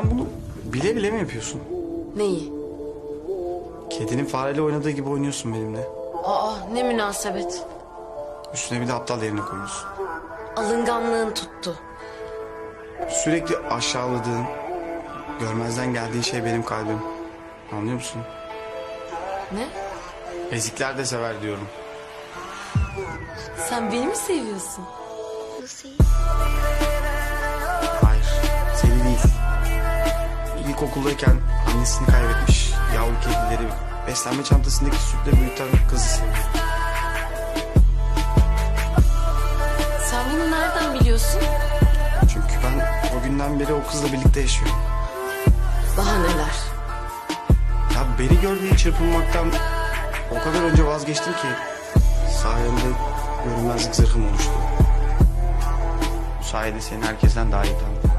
Sen bunu bile bile mi yapıyorsun? Neyi? Kedinin fareyle oynadığı gibi oynuyorsun benimle. Aa ne münasebet. Üstüne bir de aptal yerine koyuyorsun. Alınganlığın tuttu. Sürekli aşağıladığın, görmezden geldiğin şey benim kalbim. Anlıyor musun? Ne? Ezikler de sever diyorum. Sen beni mi seviyorsun? Hayır, İlkokuldayken annesini kaybetmiş yavru kedileri beslenme çantasındaki sütle büyüten kızı seviyorum. Sen bunu nereden biliyorsun? Çünkü ben o günden beri o kızla birlikte yaşıyorum. Daha neler? Ya beni gördüğü çırpınmaktan o kadar önce vazgeçtim ki sayende görünmezlik zırhım oluştu. Bu sayede seni herkesten daha iyi tanıdım.